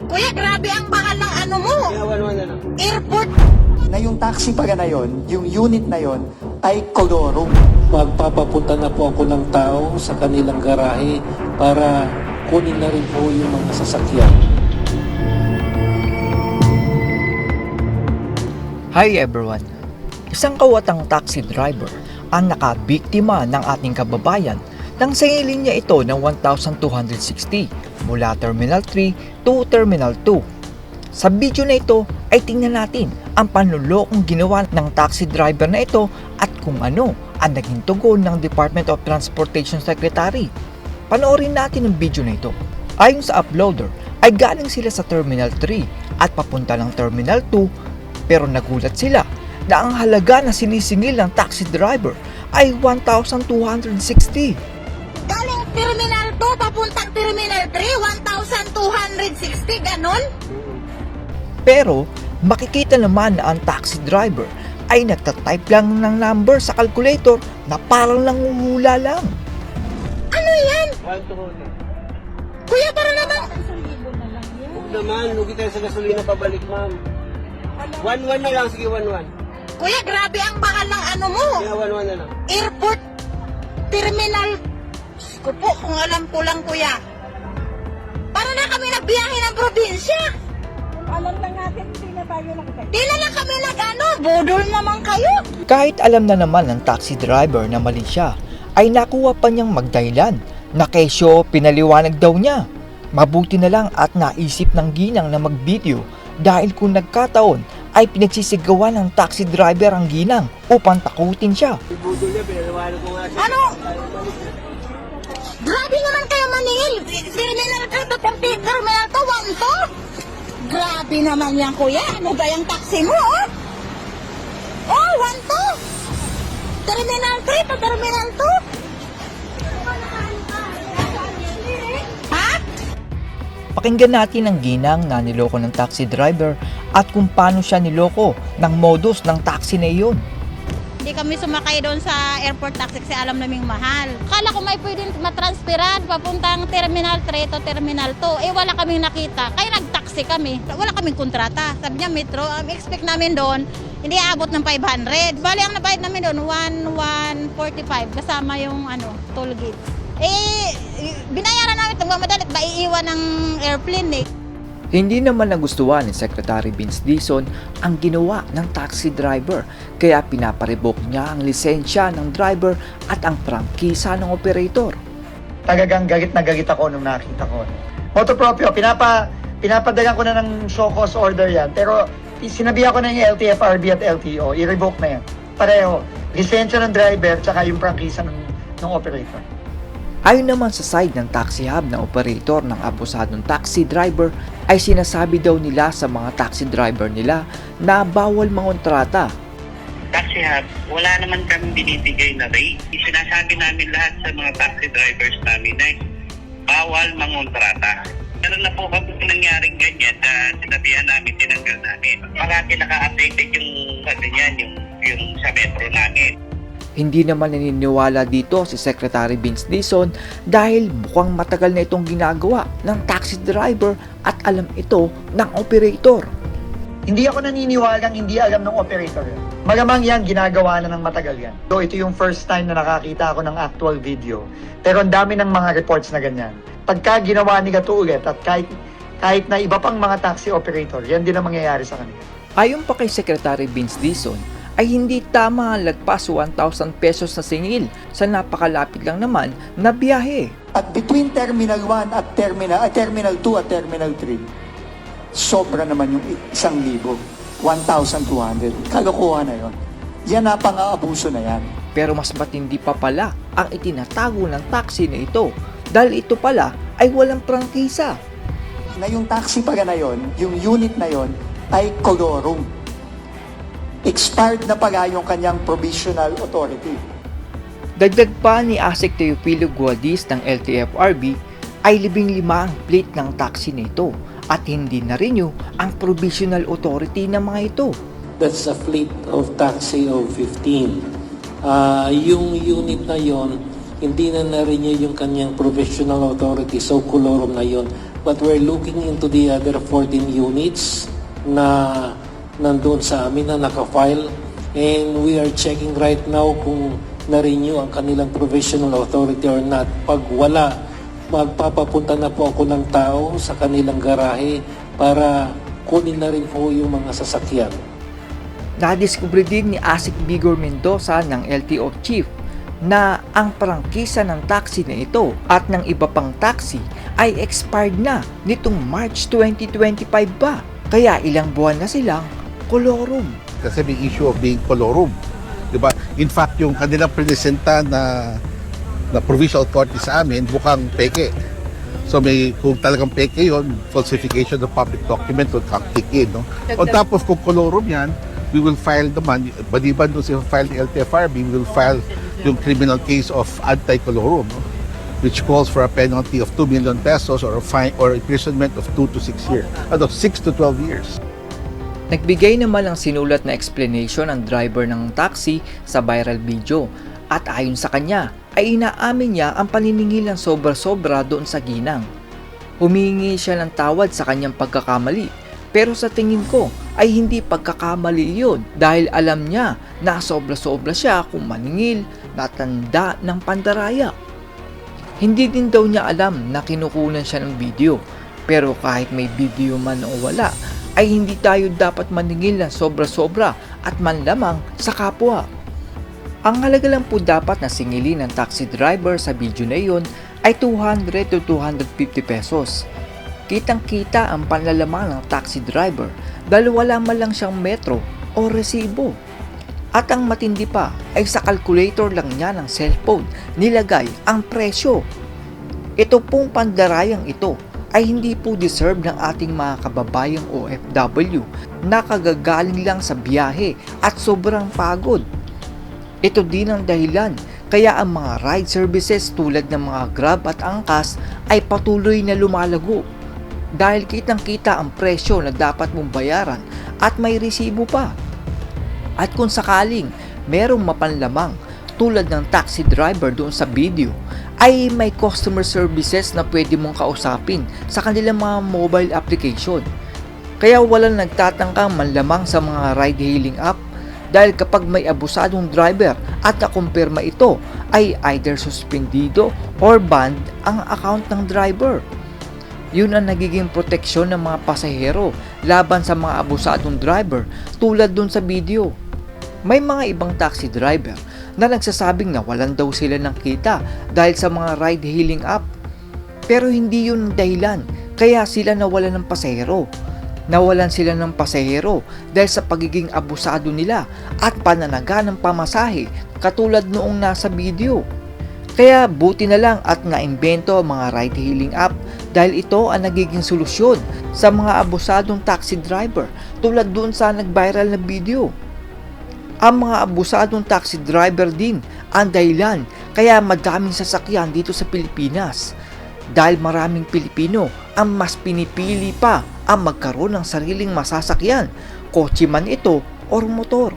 Kuya, grabe ang bakal ng ano mo. Airport. na yung taxi pala na yon, yung unit na yon ay kolorum. Magpapapunta na po ako ng tao sa kanilang garahe para kunin na rin po yung mga sasakyan. Hi everyone! Isang kawatang taxi driver ang nakabiktima ng ating kababayan nang singilin niya ito ng 1,260 mula Terminal 3 to Terminal 2. Sa video na ito ay tingnan natin ang panlulokong ginawa ng taxi driver na ito at kung ano ang naging tugon ng Department of Transportation Secretary. Panoorin natin ang video na ito. Ayon sa uploader ay galing sila sa Terminal 3 at papunta ng Terminal 2 pero nagulat sila na ang halaga na sinisingil ng taxi driver ay 1,260. Terminal 2, papuntang Terminal 3, 1,260, ganon? Pero makikita naman na ang taxi driver ay nagtatype lang ng number sa calculator na parang nanguhula lang. Ano yan? Kuya, para naman. Huwag naman, lugi tayo sa gasolina pabalik, ma'am. One-one na lang, sige, one-one. Kuya, grabe ang bakal ng ano mo. Kinawan-wan na lang. Airport. Terminal. Diyos ko po, kung alam ko lang, kuya. Para na kami nagbiyahe ng probinsya. alam lang natin, hindi na tayo nakita. Di na lang kami nag-ano, budol naman kayo. Kahit alam na naman ng taxi driver na mali siya, ay nakuha pa niyang magdahilan na kesyo pinaliwanag daw niya. Mabuti na lang at naisip ng ginang na mag-video dahil kung nagkataon ay pinagsisigawan ng taxi driver ang ginang upang takutin siya. Ano? Grabe naman kayo. Terminal ka to, Tempe- terminal to, one to. Grabe naman yan, kuya. Ano ba yung taxi mo, oh? Oh, one to. Terminal 3 to Terminal 2. Ha? Pakinggan natin ang ginang na niloko ng taxi driver at kung paano siya niloko ng modus ng taxi na iyon. Hindi kami sumakay doon sa airport taxi kasi alam naming mahal. Kala ko may pwedeng matransferan papuntang Terminal 3 to Terminal 2. Eh wala kaming nakita. Kaya nag-taxi kami. Wala kaming kontrata. Sabi niya metro, ang expect namin doon, hindi aabot ng 500. Bali ang nabayad namin doon, 1,145 kasama yung ano, toll gate. Eh, binayaran namin ito, madalit ba iiwan ng airplane eh. Hindi naman nagustuhan ni Secretary Vince Dizon ang ginawa ng taxi driver kaya pinaparevoke niya ang lisensya ng driver at ang prangkisa ng operator. Talagang galit na galit ako nung nakita ko. Moto proprio, pinapa, pinapadagan ko na ng show cause order yan. Pero sinabihan ko na yung LTFRB at LTO, i-revoke na yan. Pareho, lisensya ng driver tsaka yung prangkisa ng, ng operator. Ayon naman sa side ng taxi hub na operator ng abusadong taxi driver ay sinasabi daw nila sa mga taxi driver nila na bawal mangontrata taxi hub, wala naman kami binibigay na rate. Sinasabi namin lahat sa mga taxi drivers namin na bawal mangontrata. Meron na po kami nangyaring ganyan na sinabihan namin, tinanggal namin. Parati naka-updated yung, ano yung, yung sa metro namin. Hindi naman naniniwala dito si Secretary Vince Dizon dahil mukhang matagal na itong ginagawa ng taxi driver at alam ito ng operator. Hindi ako naniniwalang hindi alam ng operator yan. Malamang yan, ginagawa na ng matagal yan. So ito yung first time na nakakita ako ng actual video. Pero ang dami ng mga reports na ganyan. Pagka ginawa ni Gato ulit at kahit, kahit na iba pang mga taxi operator, yan din ang mangyayari sa kanila. Ayon pa kay Secretary Vince Dizon ay hindi tama ang lagpas 1,000 pesos na singil sa napakalapit lang naman na biyahe. At between Terminal 1 at Terminal, at Terminal 2 at Terminal 3, sobra naman yung isang libo. 1,200. Kalokohan na yon. Yan na pang-aabuso na yan. Pero mas matindi pa pala ang itinatago ng taxi na ito dahil ito pala ay walang prangkisa. Na yung taxi pala na yon, yung unit na yon, ay kolorum. Expired na pala yung kanyang provisional authority. Dagdag pa ni Asik Teofilo Guadis ng LTFRB ay libing lima ang plate ng taxi na ito at hindi na renew ang provisional authority ng mga ito. That's a fleet of taxi of 15. Ah, yung unit na yon hindi na na-renew yung kanyang professional authority, so kolorum na yon But we're looking into the other 14 units na nandun sa amin na nakafile and we are checking right now kung na-renew ang kanilang provisional authority or not. Pag wala, magpapapunta na po ako ng tao sa kanilang garahe para kunin na rin po yung mga sasakyan. Nadiskubre din ni Asik Bigor Mendoza ng LTO Chief na ang prangkisa ng taxi na ito at ng iba pang taxi ay expired na nitong March 2025 pa. Kaya ilang buwan na silang kolorum. kasi may issue of being colorum. Di ba? In fact, yung kanilang presenta na na provincial authority sa amin, mukhang peke. So may kung talagang peke yon, falsification of public document would come kick in. No? On top of kung colorum yan, we will file naman, baliban doon sa file ng LTFRB, we will file yung criminal case of anti-colorum, no? which calls for a penalty of 2 million pesos or a fine or imprisonment of 2 to 6 years. Ano, 6 to 12 years. Nagbigay naman ng sinulat na explanation ang driver ng taxi sa viral video at ayon sa kanya ay inaamin niya ang paniningil ng sobra-sobra doon sa ginang. Humingi siya ng tawad sa kanyang pagkakamali pero sa tingin ko ay hindi pagkakamali yun dahil alam niya na sobra-sobra siya kung maningil na tanda ng pandaraya. Hindi din daw niya alam na kinukunan siya ng video pero kahit may video man o wala ay hindi tayo dapat maningil na sobra-sobra at manlamang sa kapwa. Ang halaga lang po dapat na singilin ng taxi driver sa video na iyon ay 200 to 250 pesos. Kitang-kita ang panlalamang ng taxi driver dahil wala man lang siyang metro o resibo. At ang matindi pa ay sa calculator lang niya ng cellphone nilagay ang presyo. Ito pong pandarayang ito ay hindi po deserve ng ating mga kababayang OFW na kagagaling lang sa biyahe at sobrang pagod. Ito din ang dahilan kaya ang mga ride services tulad ng mga Grab at Angkas ay patuloy na lumalago dahil kitang-kita ang presyo na dapat mong bayaran at may resibo pa. At kung sakaling merong mapanlamang tulad ng taxi driver doon sa video ay may customer services na pwede mong kausapin sa kanilang mga mobile application. Kaya walang nagtatangkang manlamang sa mga ride-hailing app dahil kapag may abusadong driver at nakumpirma ito ay either suspendido or banned ang account ng driver. Yun ang nagiging proteksyon ng mga pasahero laban sa mga abusadong driver tulad dun sa video. May mga ibang taxi driver na nagsasabing na walan daw sila ng kita dahil sa mga ride-hailing app. Pero hindi yun dahilan kaya sila nawalan ng pasahero nawalan sila ng pasahero dahil sa pagiging abusado nila at pananaga ng pamasahe katulad noong nasa video. Kaya buti na lang at naimbento ang mga ride-hailing app dahil ito ang nagiging solusyon sa mga abusadong taxi driver tulad doon sa nag-viral na video. Ang mga abusadong taxi driver din ang dahilan kaya madaming sasakyan dito sa Pilipinas dahil maraming Pilipino ang mas pinipili pa ang magkaroon ng sariling masasakyan, kotse man ito or motor.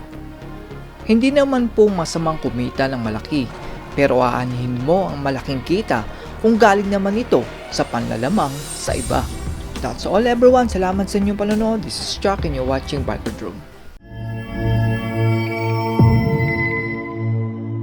Hindi naman po masamang kumita ng malaki, pero aanihin mo ang malaking kita kung galing naman ito sa panlalamang sa iba. That's all everyone. Salamat sa inyong panonood. This is Chuck and you're watching Biker Drone.